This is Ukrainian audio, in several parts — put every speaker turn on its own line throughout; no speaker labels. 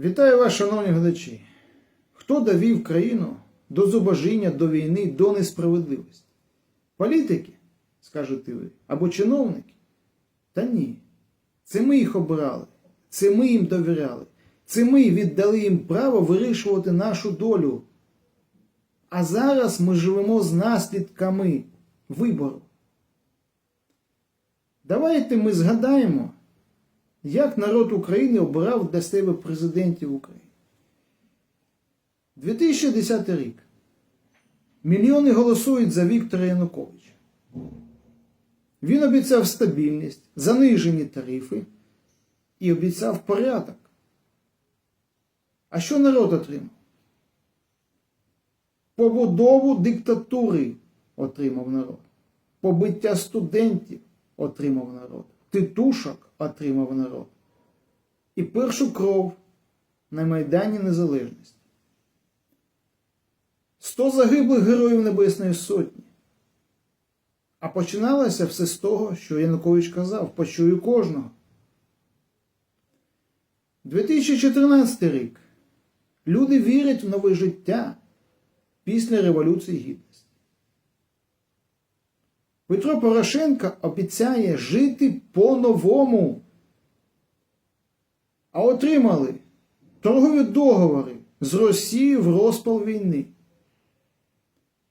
Вітаю вас, шановні глядачі. Хто довів країну до зубожіння, до війни, до несправедливості? Політики, скажете ви, або чиновники? Та ні. Це ми їх обирали, це ми їм довіряли, це ми віддали їм право вирішувати нашу долю. А зараз ми живемо з наслідками вибору. Давайте ми згадаємо, як народ України обирав для себе президентів України. 2010 рік. Мільйони голосують за Віктора Януковича. Він обіцяв стабільність, занижені тарифи і обіцяв порядок. А що народ отримав? Побудову диктатури отримав народ. Побиття студентів отримав народ. Титушок отримав народ. І першу кров на Майдані Незалежності. 100 загиблих героїв Небесної Сотні. А починалося все з того, що Янукович казав, почую кожного. 2014 рік. Люди вірять в нове життя після Революції Гідності. Петро Порошенко обіцяє жити по-новому. А отримали торгові договори з Росією в розпал війни,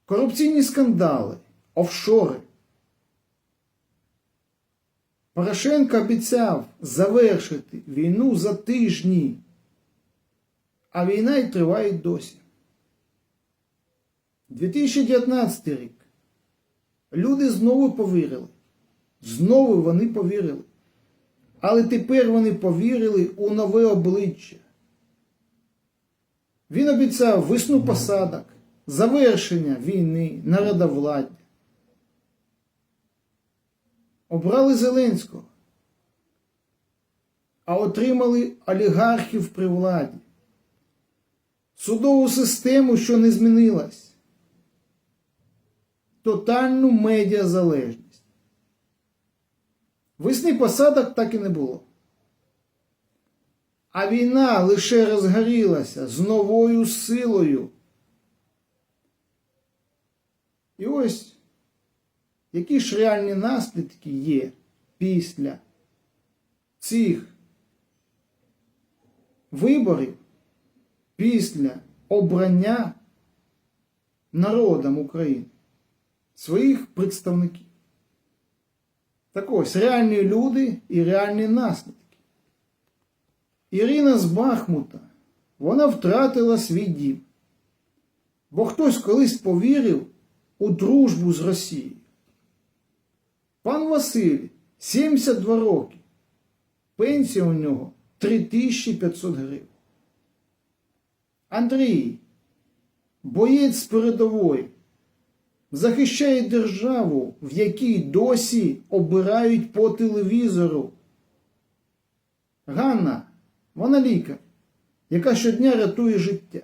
корупційні скандали, офшори. Порошенко обіцяв завершити війну за тижні, а війна й триває досі. 2019 рік. Люди знову повірили. Знову вони повірили. Але тепер вони повірили у нове обличчя. Він обіцяв весну посадок, завершення війни, народовладдя. Обрали Зеленського, а отримали олігархів при владі, судову систему, що не змінилась, тотальну медіазалежність. Весни посадок так і не було. А війна лише розгорілася з новою силою. І ось які ж реальні наслідки є після цих виборів, після обрання народом України своїх представників. Так ось реальні люди і реальні наслідки. Ірина з Бахмута, вона втратила свій дім. Бо хтось колись повірив у дружбу з Росією. Пан Василь, 72 роки. Пенсія у нього 3500 гривень. Андрій, боєць з передової, захищає державу, в якій досі обирають по телевізору. Ганна, вона лікар, яка щодня рятує життя,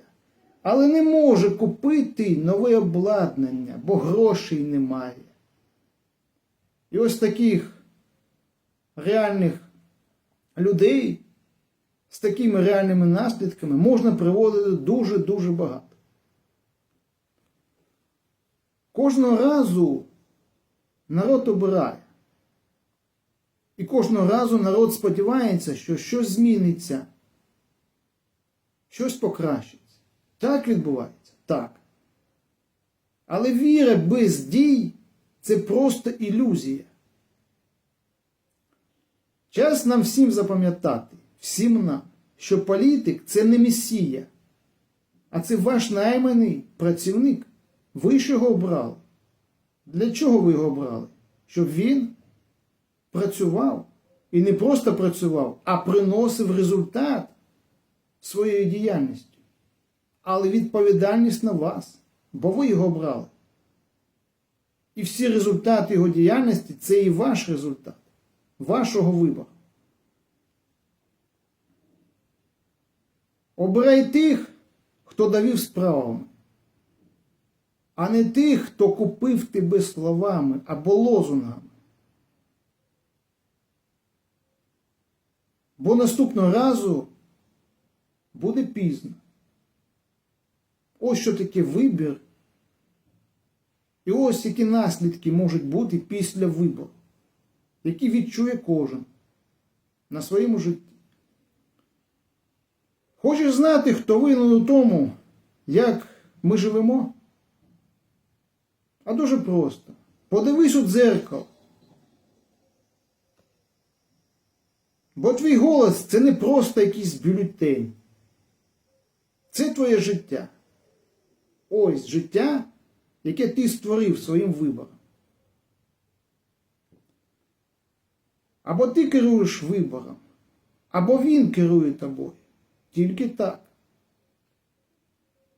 але не може купити нове обладнання, бо грошей немає. І ось таких реальних людей з такими реальними наслідками можна приводити дуже-дуже багато. Кожного разу народ обирає. І кожного разу народ сподівається, що щось зміниться, щось покращиться. Так відбувається? Так. Але віра без дій це просто ілюзія. Час нам всім запам'ятати, всім нам, що політик це не месія, а це ваш найманий працівник. Ви ж його обрали. Для чого ви його обрали? Щоб він працював і не просто працював, а приносив результат своєю діяльністю. Але відповідальність на вас, бо ви його обрали. І всі результати його діяльності це і ваш результат, вашого вибору. Обирай тих, хто довів справами, а не тих, хто купив тебе словами або лозунгами. Бо наступного разу буде пізно. Ось що таке вибір. І ось які наслідки можуть бути після вибору, які відчує кожен на своєму житті. Хочеш знати, хто винен у тому, як ми живемо? А дуже просто. Подивись у дзеркало. Бо твій голос це не просто якийсь бюлетень. Це твоє життя. Ось життя, яке ти створив своїм вибором. Або ти керуєш вибором, або він керує тобою. Тільки так.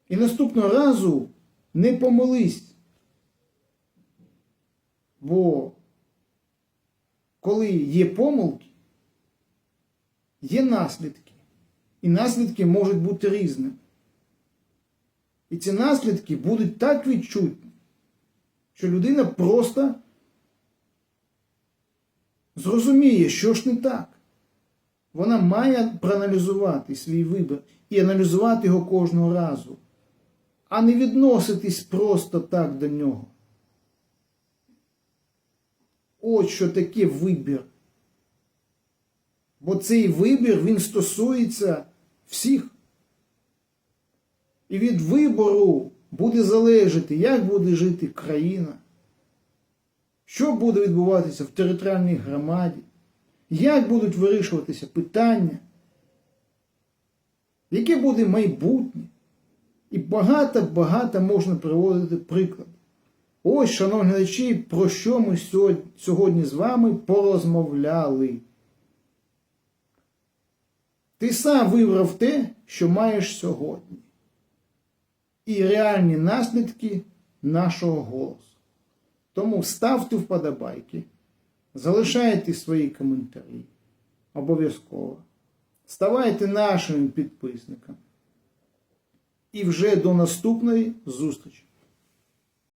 І наступного разу не помились. Бо коли є помилки, є наслідки. І наслідки можуть бути різними. І ці наслідки будуть так відчутні, що людина просто зрозуміє, що ж не так. Вона має проаналізувати свій вибір і аналізувати його кожного разу, а не відноситись просто так до нього. От що таке вибір. Бо цей вибір він стосується всіх. І від вибору буде залежати, як буде жити країна, що буде відбуватися в територіальній громаді, як будуть вирішуватися питання, яке буде майбутнє. І багато-багато можна приводити приклад. Ось, шановні глядачі, про що ми сьогодні з вами порозмовляли. Ти сам вибрав те, що маєш сьогодні. І реальні наслідки нашого голосу. Тому ставте вподобайки, залишайте свої коментарі. Обов'язково. Ставайте нашими підписниками. І вже до наступної зустрічі!